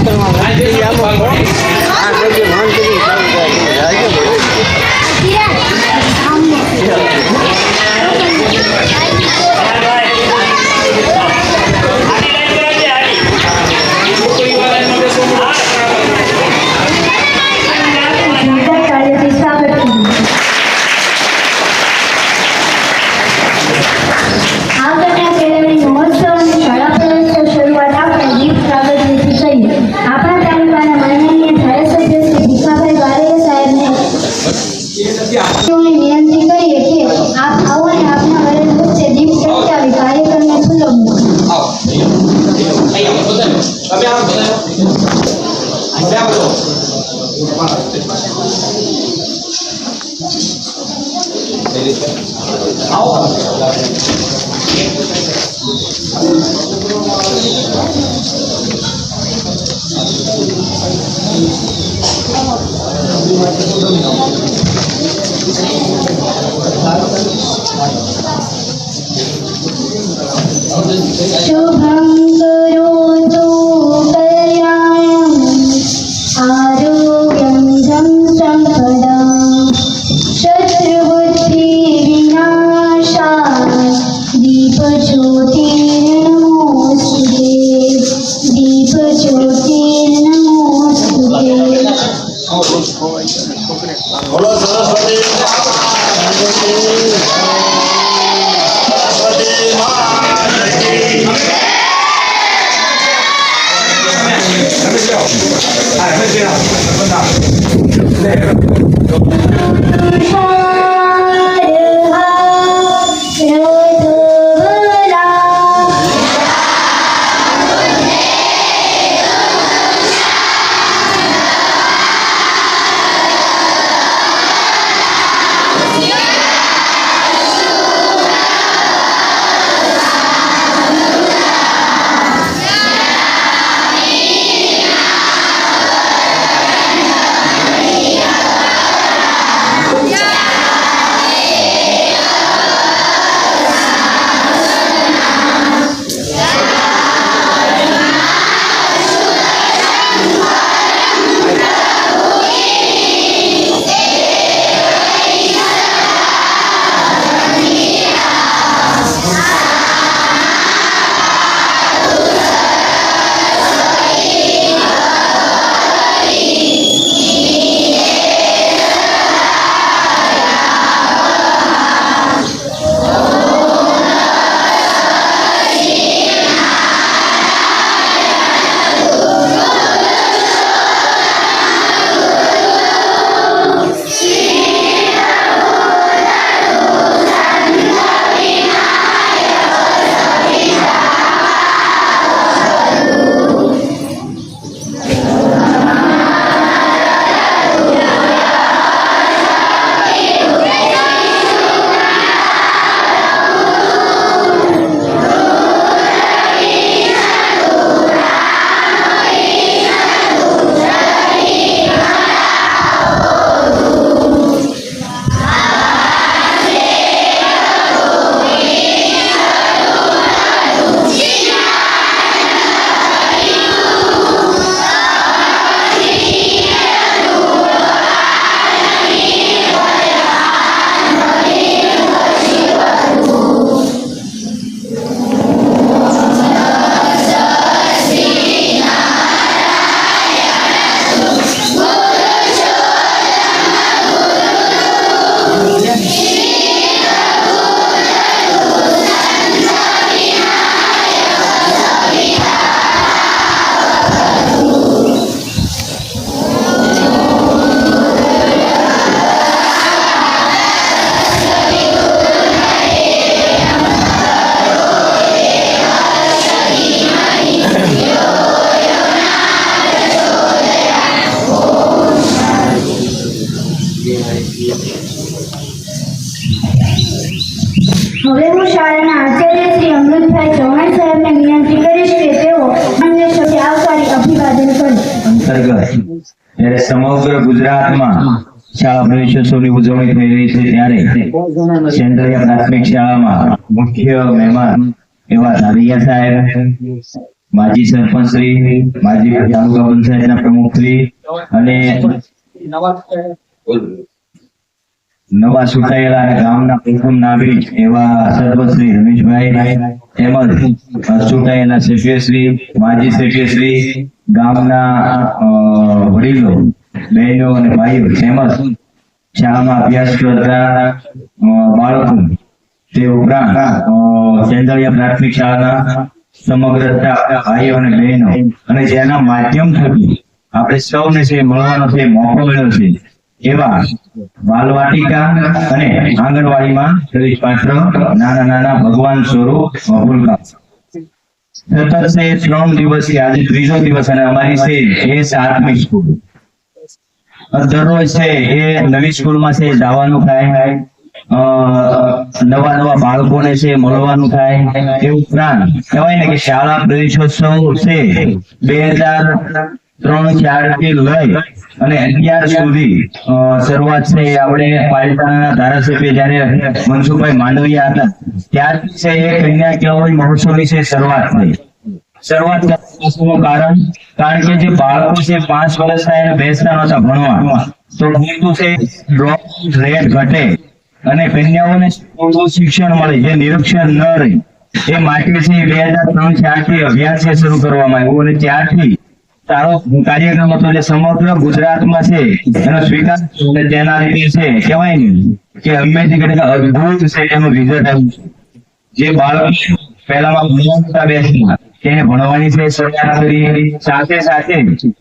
અંતરમાં 아우 જ્યારે સમગ્ર ગુજરાતમાં શાળા પ્રવેશોત્સવની ઉજવણી થઈ રહી છે ત્યારે કેન્દ્રીય પ્રાથમિક શાળામાં મુખ્ય મહેમાન એવા ધારિયા સાહેબ, માજી સરપંચ શ્રી, માજી તાલુકા પંચાયતના પ્રમુખ શ્રી અને નવા ચૂંટાયેલા અને ગામના પ્રથમ નાગરિક એવા સરપંચ શ્રી રમેશભાઈ, તેમજ ચૂંટાયેલા સભ્યશ્રી માજી સભ્યશ્રી ગામના વડીલો, બહેનો અને ભાઈઓ તેમજ શાળામાં અભ્યાસ કરતા બાળકો, તે ઉપરાંત સેન્દળિયા પ્રાથમિક શાળાના સમગ્ર ભાઈઓ અને બહેનો. અને જેના માધ્યમ થકી આપણે સૌને છે મળવાનો છે મોકો મળ્યો છે, એવા બાલવાટિકા અને આંગણવાડીમાં પ્રવેશ પાત્ર નાના નાના ભગવાન સ્વરૂપ સતત છે દિવસ દિવસથી આજે ત્રીજો દિવસ અને અમારી છે એ સાતમી સ્કૂલ. દરરોજ છે એ નવી સ્કૂલમાં છે જવાનું થાય. નવા નવા બાળકોને છે મળવાનું થાય. એ ઉપરાંત કહેવાય ને કે શાળા પ્રવેશોત્સવ છે. બે હજાર ત્રણ ચારથી લઈ અને અગિયાર સુધી શરૂઆત છે આપણે પાલિતાણાના ધારાસભ્ય જયારે મનસુખભાઈ માંડવિયા હતા, ત્યારથી છે એ કન્યા કેળવણી મહોત્સવની છે શરૂઆત થઈ. શરૂઆત કરવાનું કારણ કારણ કે જે બાળકો છે પાંચ વર્ષના એને બેસતા નહોતા ભણવા તો હેતુ છે ડ્રોપ રેટ ઘટે અને કન્યાઓને શિક્ષણ મળે, જે નિરક્ષર ન રહે. એ માટે છે બે હજાર ત્રણ ચારથી અભ્યાસ શરૂ કરવામાં આવ્યું અને ત્યારથી સારો કાર્યક્રમ હતો એટલે સમગ્ર ગુજરાતમાં છે, એનો સ્વીકાર તેના રીતે છે. કહેવાય ને કે હંમેશા અદ્ભુત છે એનું રિઝલ્ટ જે બાળક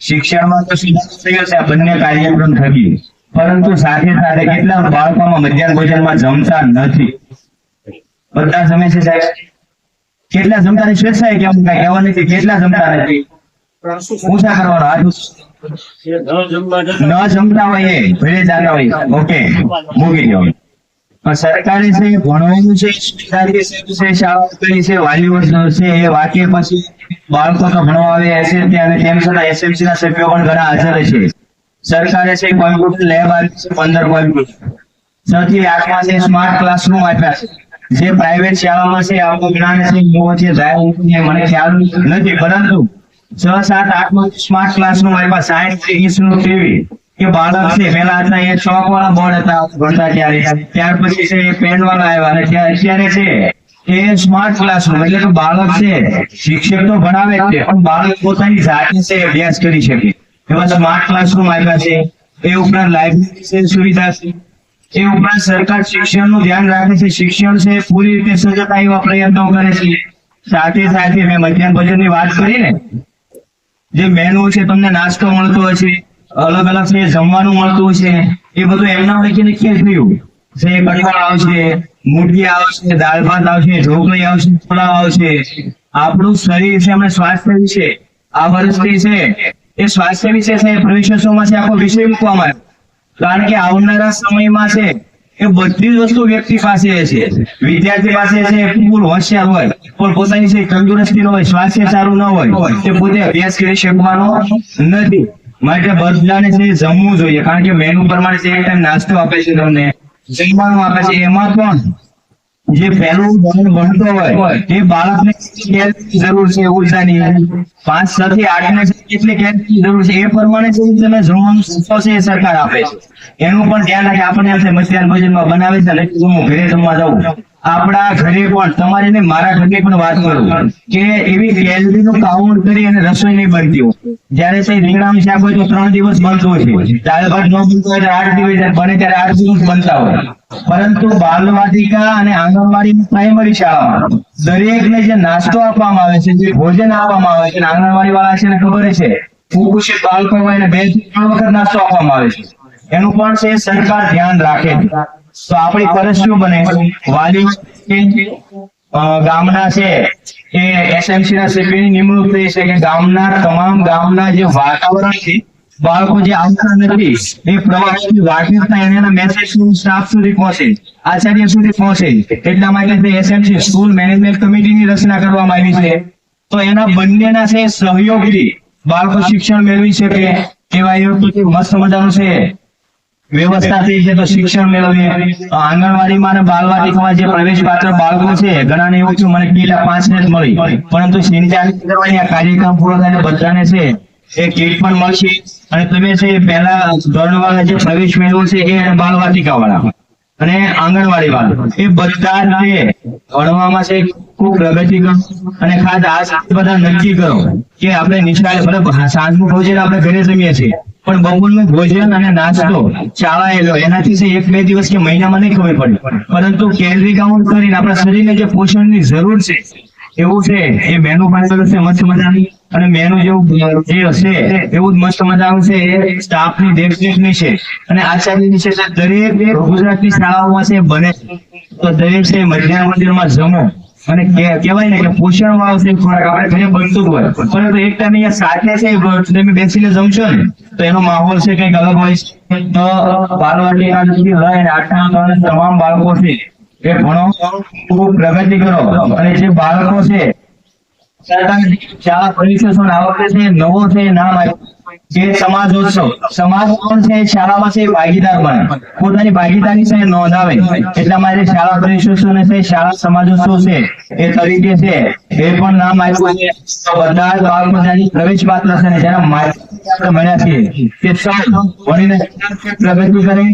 શિક્ષણમાં તો સુધારો બંને કાર્યક્રમ થકી. પરંતુ સાથે સાથે કેટલા બાળકોમાં મધ્યાહન ભોજનમાં જમતા નથી. બધા સમય છે સાહેબ. કેટલા જમતા સ્વેચ્છાએ કેમ કહેવાનું નથી કેટલા જમતા નથી. ઊંચા કરવાનો હાથ ન જમતા હોય એ ભલે જાતા હોય. ઓકે મૂકી દો. સરકારે છે ભણવાનું છે છે શાળા કરી છે વાલીઓ છે એ વાક્ય પછી બાળકો તો ભણવા આવે છે ત્યાં તેમ છતાં એસએમસી ના સભ્યો પણ ઘણા હાજર છે. સરકારે છે કોમ્પ્યુટર લેબ આપી છે પંદર કોમ્પ્યુટર છ થી આઠમાં છે સ્માર્ટ ક્લાસરૂમ આપ્યા છે જે પ્રાઇવેટ શાળામાં છે આવું જ્ઞાન છે મોહ છે મને ખ્યાલ નથી પરંતુ ઇંચનું કે બાળક છે એ ચોક વાળા છે શિક્ષક તો ભણાવે છે, પણ બાળક પોતાની જાતે છે, અભ્યાસ કરી શકે. એવા સ્માર્ટ ક્લાસરૂમ આવ્યા છે, એ ઉપરાંત લાઇબ્રેરી સુવિધા છે. એ ઉપરાંત સરકાર શિક્ષણનું ધ્યાન રાખે છે, શિક્ષણ છે, પૂરી રીતે સજ્જતા એવા પ્રયત્નો કરે છે. સાથે સાથે મેં મધ્યાહન ભોજનની વાત કરી ને જે મેનુ છે, તમને નાસ્તો મળતો છે અલગ અલગ છે જમવાનું મળતું છે એ બધું એમના વચ્ચે નક્કી થયું? જે કઠોળ આવશે મુઠી આવશે, દાળ ભાત આવશે, ઢોકળી આવશે, પુલાવ આવશે. આપણું શરીર છે આપણે સ્વાસ્થ્ય વિશે, આ વર્ષથી છે, એ સ્વાસ્થ્ય વિશે છે, એ પ્રવેશોત્સવમાં છે, આખો વિષય મૂકવામાં આવ્યો. કારણ કે આવનારા સમયમાં છે એ બધી જ વસ્તુ વ્યક્તિ પાસે છે. વિદ્યાર્થી પાસે છે ફૂલ હોશિયાર હોય. પણ પોતાની છે તંદુરસ્તી ન હોય, સ્વાસ્થ્ય સારું ન હોય તે પોતે અભ્યાસ કરી શકવાનો નથી. માટે બધાને છે જમવું જોઈએ. કારણ કે મેનુ પ્રમાણે છે એક ટાઈમ નાસ્તો આપે છે તમને. જમવાનું આપે છે. એમાં પણ જે પહેલું ધોરણ ભણતો હોય એ બાળકને કેટલી જરૂર છે ઉર્જાની પાંચ, છ થી આઠ ને કેટલી કેલરી જરૂર છે એ પ્રમાણે છે તમે જમવાનું છે એ સરકાર આપે છે. એનું પણ ધ્યાન રાખે, આપણને એમ છે મધ્યાહન ભોજનમાં બનાવે છે એટલે હું ઘરે જમવા જાઉં. આપણા ઘરે પણ, તમારે ને મારા ઘરની પણ વાત કરું કે એવી કેલરીનું કાઉન્ટ કરી અને રસોઈ નહીં બનતી હોય. જયારે તે રીંગણાનું શાક હોય તો ત્રણ દિવસ બનતું હોય છે. ભાત ન બનતું હોય આઠ દિવસ બને ત્યારે આઠ દિવસ બનતા હોય. પરંતુ બાલવાટિકા અને આંગણવાડી પ્રાઇમરી શાળામાં દરેકને જે નાસ્તો આપવામાં આવે છે, જે ભોજન આપવામાં આવે છે આંગણવાડી વાળા છે ને ખબર છે, કુપોષિત બાળકો હોય એને બે ત્રણ વખત નાસ્તો આપવામાં આવે છે. એનું પણ છે, સરકાર ધ્યાન રાખે છે. તો આપણી ફરજ શું બને? વાલી ગામના છે એ એસએમસી ના સભ્યની નિમણૂક થઈ છે કે ગામના તમામ ગામના જે વાતાવરણ છે, બાળકો જે આવતા નથી, એ પ્રવાસની વાકેફતા એના મેસેજ સ્ટાફ સુધી પહોંચે, આચાર્ય સુધી પહોંચે. એટલા માટે એસએમસી સ્કૂલ મેનેજમેન્ટ કમિટીની રચના કરવામાં આવી છે. તો એના બંનેના છે સહયોગથી બાળકો શિક્ષણ મેળવી શકે, એવા એ મસ્ત મજાનું છે. વ્યવસ્થા થઈ છે તો શિક્ષણ મેળવીએ. આંગણવાડીમાં અને બાલવાટિકામાં જે પ્રવેશ પાત્ર બાળકો છે, ઘણાને પાંચ ને જ મળી. પરંતુ બધાને છે, એ કીટ પણ ધોરણ વાળા પ્રવેશ મેળવો છે, એ બાલવાટિકા વાળા અને આંગણવાડી વાળા એ બધા જ ભણવામાં છે, ખૂબ પ્રગતિ કરો. અને ખાસ આ બધા નક્કી કરો કે આપણે નિશાળે ભલે સાંજનું ભોજન આપણે ઘરે જમીએ છીએ. પણ બપોરનું ભોજન અને નાસ્તો ચાવાયેલો એનાથી એક બે દિવસ કે મહિનામાં નહીં ખબર પડે. પરંતુ કેલરી કાઉન્ટ કરીને આપણા શરીરને જે પોષણની જરૂર છે, એવું છે. એ મેનુ પાસે છે મસ્ત મજાની. અને મેનુ જેવું જે હશે, એવું જ મસ્ત મજાનું છે. એ સ્ટાફની દેખરેખની છે. અને આચાર્યની છે. દરેક ગુજરાતની શાળાઓમાં છે, બને. તો દરેક છે, મધ્યાહન મંદિરમાં જમો. અને કહેવાય ને કે પોષણ આવશે ખોરાક. આપણે ઘરે બનતું હોય. પરંતુ એક ટાઈમ અહીંયા સાથે છે તમે બેસીને જમશો ને, તો એનો માહોલ છે કંઈક અલગ હોય છે. તો બાલવાટિકાથી લઈને આઠના ધોરણના તમામ બાળકો છે. એ ભણો ખૂબ પ્રગતિ કરો. અને જે બાળકો છે સરકારી શાળા પરીક્ષા આ છે, નવો છે, નામ આપ્યું. જે સમાજોત્સવ સમાજ પણ છે? શાળામાં છે ભાગીદાર બને. પોતાની ભાગીદારી છે નોંધાવે. એટલે અમારે શાળા પરિશોષણ છે, શાળા સમાજોત્સવ છે, એ તરીકે છે, એ પણ નામ આપ્યું છે. બધા જ બાળકો જેની પ્રવેશ પાત્ર છે ને જેના માતા મળ્યા છીએ તે સૌ ભણીને પ્રગતિ કરે.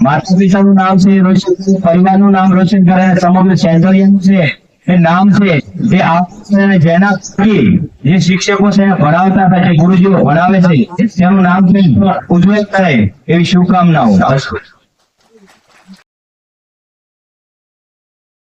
માતા પિતાનું નામ છે રોશન પરિવારનું નામ રોશન કરે સમગ્ર સેન્ટરિયન છે. એ નામ છે, એ આપણે જેના જે શિક્ષકો છે ભણાવતા હતા, જે ગુરુજીઓ ભણાવે છે તેનું નામ ઉજ્જવળ કરે એવી શુભકામનાઓ.